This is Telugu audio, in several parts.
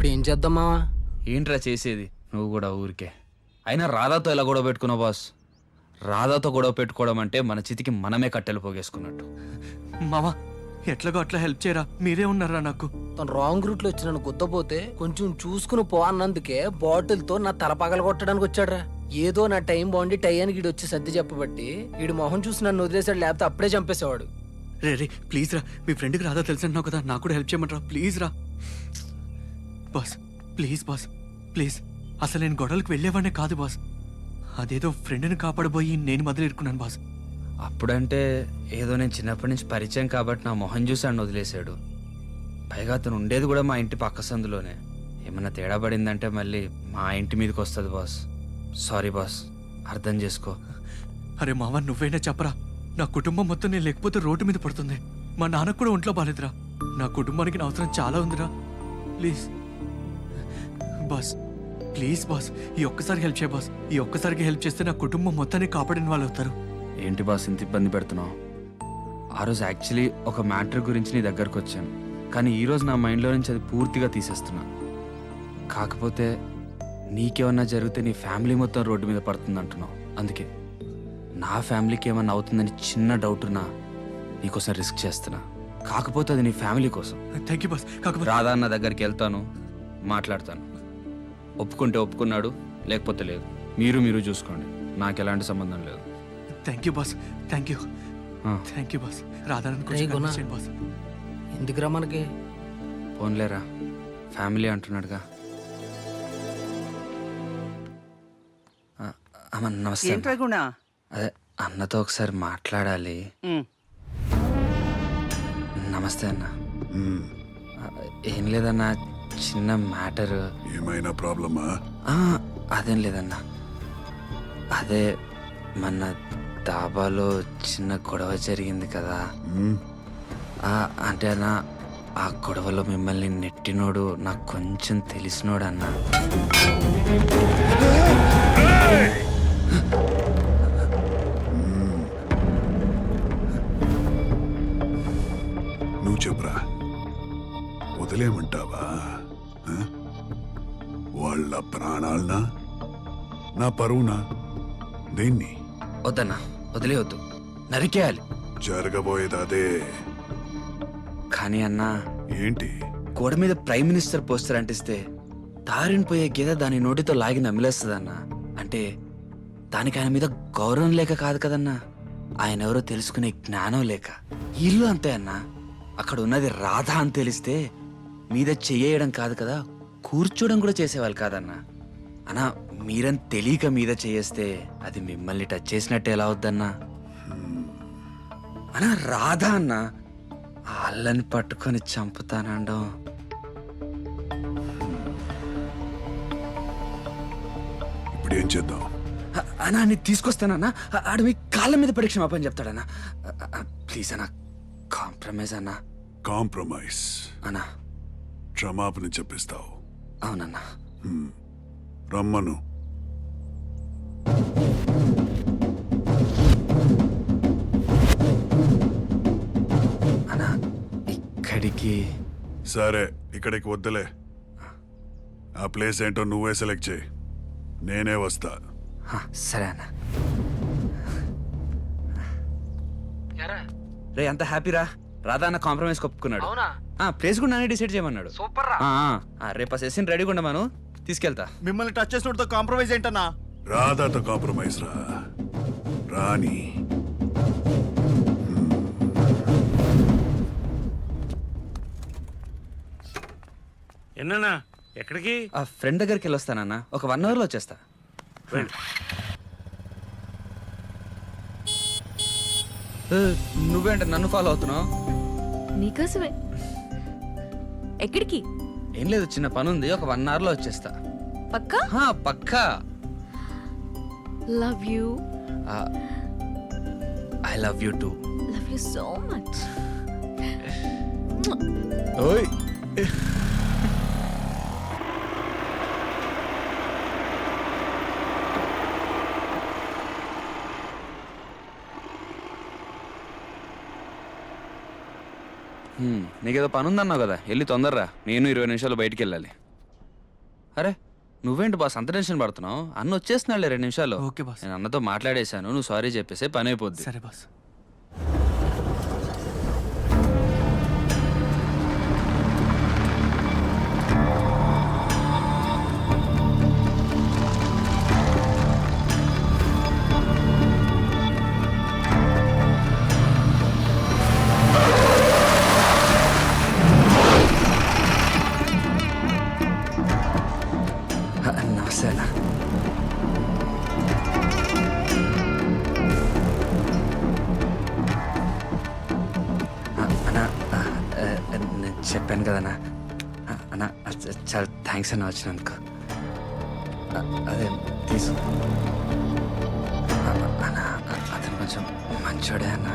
ఇప్పుడు ఏం చేద్దాం మావా? ఏంట్రా చేసేది? నువ్వు కూడా ఊరికే. అయినా రాధాతో ఎలా గొడవ పెట్టుకున్నావు బాస్? రాధాతో గొడవ పెట్టుకోవడం అంటే మన చితికి మనమే కట్టెలు పోగేసుకున్నట్టు. మావా ఎట్లాగో అట్లా హెల్ప్ చేయరా? మీరే ఉన్నారా నాకు? తను రాంగ్ రూట్లో వచ్చి నన్ను గుద్దపోతే కొంచెం చూసుకుని పో అన్నందుకే బాటిల్తో నా తల పగల కొట్టడానికి వచ్చాడ్రా. ఏదో నా టైం బాగుండి టైంకి ఈడు వచ్చి సర్ది చెప్పబట్టి ఈడు మొహం చూసి నన్ను వదిలేసాడు లేకపోతే అప్పుడే చంపేసేవాడు. రే రే ప్లీజ్ రా. మీ ఫ్రెండ్కి రాదా తెలుసన్నావు కదా నాకు కూడా హెల్ప్ చేయమంటారా? ప్లీజ్ రా. Boss please boss please. అసలు నేను గొడవలకు వెళ్ళేవాడినే కాదు బాస్. అదేదో ఫ్రెండ్ని కాపాడబోయి నేను మొదలెట్టుకున్నాను బాస్. అప్పుడంటే ఏదో నేను చిన్నప్పటి నుంచి పరిచయం కాబట్టి నా మొహం చూసి అన్న వదిలేశాడు. పైగా అతను ఉండేది కూడా మా ఇంటి పక్క సందులోనే. ఏమన్నా తేడా పడిందంటే మళ్ళీ మా ఇంటి మీదకి వస్తుంది బాస్. సారీ బాస్ అర్థం చేసుకో. అరే మావా నువ్వైనా చెప్పరా? నా కుటుంబం మొత్తం నేను లేకపోతే రోడ్డు మీద పడుతుంది. మా నాన్నకు కూడా ఒంట్లో బాలేదురా. నా కుటుంబానికి నా అవసరం చాలా ఉందిరా. ప్లీజ్. బాస్. ప్లీజ్ బాస్ ఈ ఒక్కసారి హెల్ప్ చేయ బాస్. ఈ ఒక్కసారికి హెల్ప్ చేస్తే నా కుటుంబం మొత్తాన్ని కాపాడిన వాళ్ళు అవుతారు. ఏంటి బాస్ ఇంత ఇబ్బంది పెడుతున్నావు? ఆ రోజు యాక్చువల్లీ ఒక మ్యాటర్ గురించి నీ దగ్గరకు వచ్చాను. కానీ ఈ రోజు నా మైండ్లో నుంచి అది పూర్తిగా తీసేస్తున్నా. కాకపోతే నీకేమన్నా జరిగితే నీ ఫ్యామిలీ మొత్తం రోడ్డు మీద పడుతుంది అంటున్నావు అందుకే నా ఫ్యామిలీకి ఏమన్నా అవుతుందని చిన్న డౌట్ ఉన్నా నీకోసం రిస్క్ చేస్తున్నా. కాకపోతే అది నీ ఫ్యామిలీ కోసం. థ్యాంక్ యూ బాస్ కాకపోతే రాధా అన్న దగ్గరికి వెళ్తాను మాట్లాడతాను. ఒప్పుకుంటే ఒప్పుకున్నాడు లేకపోతే లేదు. మీరు మీరు చూసుకోండి. నాకు ఎలాంటి సంబంధం లేదు. Thank you boss thank you ఆ, థ్యాంక్ యూ బాస్ రాధారాణి రేయ్ గుణ. కొంచెం బాస్ ఎందుకురా మనకి? పోన్లేరా. ఫ్యామిలీ అంటున్నాడుగా. ఆ, అమ్మ నమస్తే అన్న. ఏంట్రా గుణ? అదే అన్నతో ఒకసారి మాట్లాడాలి. ఉమ్, నమస్తే అన్న. ఆ, ఏం లేదన్నా చిన్న మ్యాటర్. ఏమైనా ప్రాబ్లమా? అదేం లేదన్నా. అదే మన దాబాలో చిన్న గొడవ జరిగింది కదా. అంటే అన్న ఆ గొడవలో మిమ్మల్ని నెట్టినోడు నాకు కొంచెం తెలిసినోడు అన్న నువ్వు చెప్పురా? వదిలేమంటావా? వాళ్ళ ప్రాణాలనా? నా పరువునా? దేన్ని? వద్దన్నా వదిలేవద్దు నరికేయాలి. జరగబోయేది అదే కానీ అన్న ఏంటి? గోడ మీద ప్రైమ్ మినిస్టర్ పోస్టర్ అంటిస్తే దారిని పోయే గేదె దాని నోటితో లాగి నమిలేస్తుందన్నా. అంటే దానికి ఆయన మీద గౌరవం లేక కాదు కదన్నా. ఆయన ఎవరో తెలుసుకునే జ్ఞానం లేక. ఇల్లు అంతే అన్నా. అక్కడ ఉన్నది రాధ అని తెలిస్తే మీద చెయ్యడం కాదు కదా కూర్చోవడం కూడా చేసేవాళ్ళు కాదన్నా. అన్నా మీరని తెలియక మీద చేయేస్తే అది మిమ్మల్ని టచ్ చేసినట్టు ఎలా అవుద్దన్నా? అన్నా రాధ అన్నా వాళ్ళని పట్టుకొని చంపుతానండం. ఇప్పుడు ఏం చేద్దాం అన్నా నీ తీసుకొస్తానన్నా ఆడు మీ కాళ్ళ మీద పడి క్షమాపణ చెప్తాడన్నా ప్లీజ్ అన్నా కాంప్రమైజ్ అన్నా. కాంప్రమైజ్. అన్నా. క్షమాపణ చెప్పిస్తావు. అవునన్నా. రమ్మను. అన్నా ఇక్కడికి. సరే ఇక్కడికి వద్దులే. ఆ ప్లేస్ ఏంటో నువ్వే సెలెక్ట్ చేయి. నేనే వస్తా. హ, సరే అన్నా. రే అంత హ్యాపీరా? రాధా అన్న కాంప్రమైజ్ ఒప్పుకున్నాడు అవునా? ఆ ప్లేస్ కూడా నానే డిసైడ్ చేయమన్నాడు. సూపర్ రా ఆ, ఆ, ఆ, రేపు ఆ సెషన్ రెడీగా ఉండమాను తీసుకెళ్తా. మిమ్మల్ని టచ్ చేసినతో కాంప్రమైజ్ ఏంటన్నా? రాధాతో కాంప్రమైజ్ రా. రాని ఎన్నన్నా? ఎక్కడికి? ఆ ఫ్రెండ్ దగ్గరికి వెళ్ళొస్తానన్నా ఒక వన్ అవర్లో వచ్చేస్తా. నువ్వేంట నన్ను ఫాలో అవుతున్నావు? నీకోసమే. ఎక్కడికి? ఏం లేదు చిన్న పని ఉంది ఒక వన్ అవర్లో వచ్చేస్తా. పక్కా? హా, పక్కా. Love you I love you too love you so much ఓయ్. నీకేదో పని ఉందన్నావు కదా. వెళ్ళి తొందరరా. నేను ఇరవై నిమిషాలు బయటికి వెళ్ళాలి అరే నువ్వేంటి బాస్ అంత టెన్షన్ పడుతున్నావు? అన్న వచ్చేస్తున్నాడులే రెండు నిమిషాలు ఓకే బాస్. నేను అన్నతో మాట్లాడేశాను. నువ్వు సారీ చెప్పేసి పని అయిపోద్ది. సరే బాస్. Nach నమస్తే అన్న నేను చెప్పాను కదన్నా. Ah, ah, అన్నా అన్న చాలా థ్యాంక్స్ అన్న వచ్చినందుకు. Ah, అదే తీసు అన్నా అన్న అతను కొంచెం మంచోడే అన్న.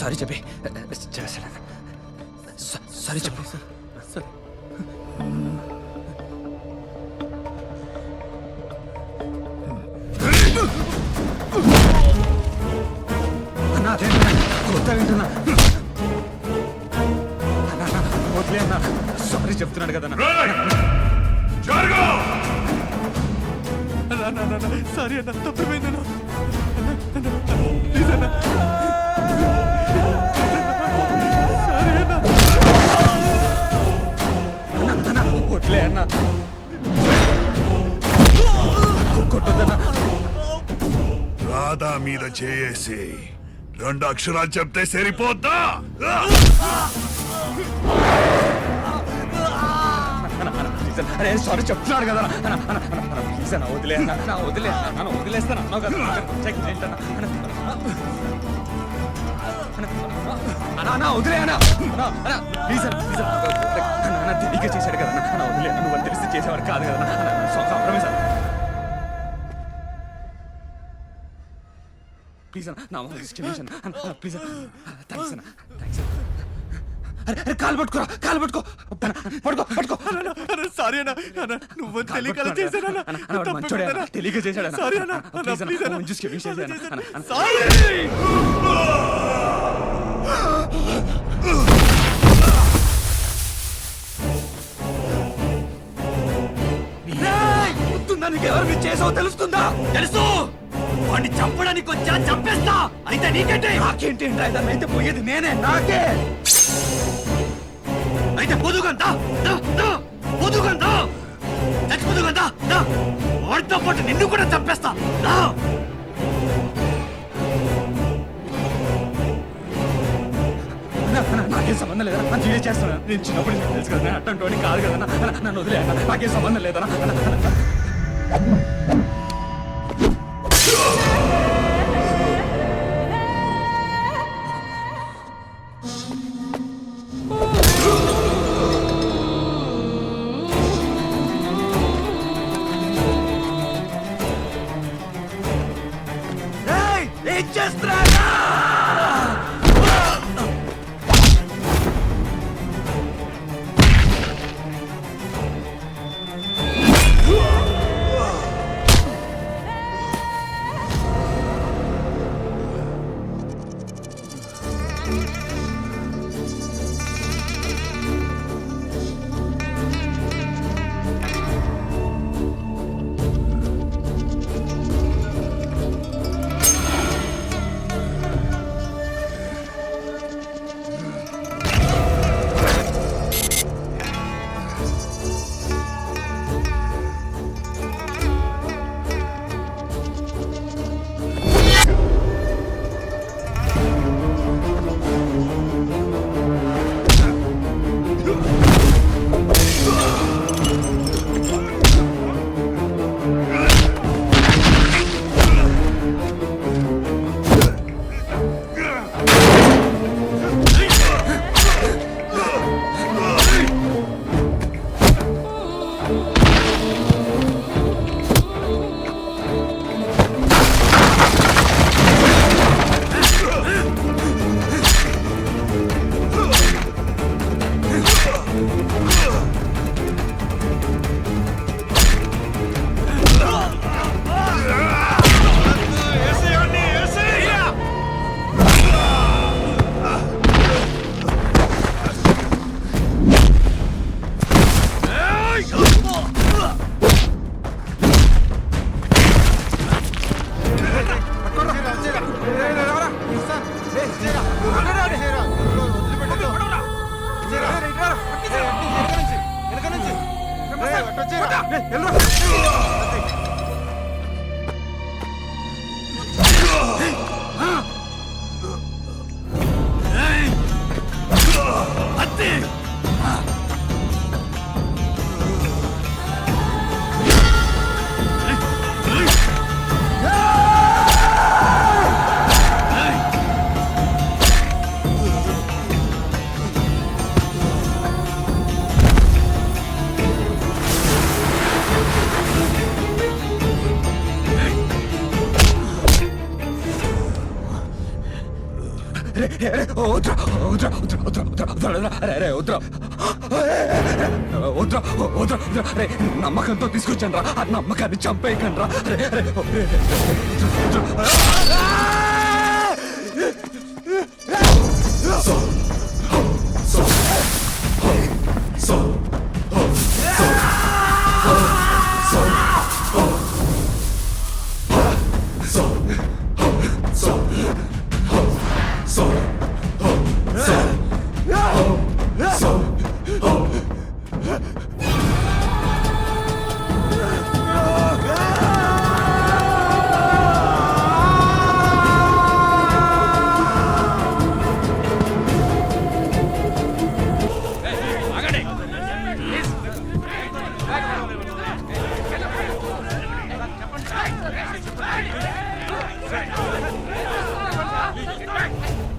సారీ eh, eh, చెప్పి. Eh, చెప్పేసాడు సారీ చెప్పు. కొత్త వింటున్నా. వదిలే అన్న. సారీ చెప్తున్నాడు కదా సారీ అన్న తప్పిపోయిందన్నా ప్లీజ్ అన్న అన్న. రాధా మీద చేయేసి. రెండు అక్షరాలు చెప్తే సరిపోద్దా అరే సారీ చెప్తున్నాడు కదా అన్న, వదిలే అన్న వదిలే అన్న, వదిలేస్తాను అన్నావు కదా అన్న, చెక్ చేయండి అన్న, వదిలే అన్న ప్లీజ్ అన్న ప్లీజ్ అన్న అన్న, తెలియక చేశాడు కదా అన్న, వదిలే నువ్వు తెలిసి చేసేవాడు కాదు కదా అన్న, ప్లీజ్ అన్న నా క్షమించండి అన్న, ప్లీజ్ థ్యాంక్స్ అన్న థ్యాంక్స్ అరే అరే కాలు పట్టుకోరా కాలు పట్టుకో. పట్టుకో పట్టుకో. సారీ అన్న అన్న నువ్వు తెలియక చేశానన్నా అన్న, వాడు మంచోడే అన్న, తెలియక చేశాడు అన్న. సారీ అన్న అన్న, ప్లీజ్ అన్న, చూసి క్షమించేసి అన్న. సారీ. నీకు ఎవరు చేసావో తెలుస్తుందా? తెలుసు. వాడిని చంపడానికి వచ్చా? చంపేస్తా! అయితే నీకేంటి? నాకేంటి? డ్రైవర్ అయితే పోయేది నేనే నాకే! అయితే పొదుగంతా పొదుగంతా చచ్చి వాడితో పాటు నిన్ను కూడా చంపేస్తా దా. నాకేం సంబంధం లేదన్నా నేను జీడే చేస్తున్నా. నేను చిన్నప్పుడు నీకు తెలుసు కదా అట్టంటోని కాదు కదా నన్ను వదిలే అన్న, నాకేం సంబంధం లేదన్నా రే, రే, రే, వద్దురా, వద్దురా, వద్దురా, వద్దురా, వద్దురా, వద్దురా, రే, రే, వద్దురా. వద్దురా, వద్దురా, వద్దురా, రే, నమ్మకంతో తీసుకొచ్చాను రా ఆ నమ్మకాన్ని చంపేయకండి రా రే, రే,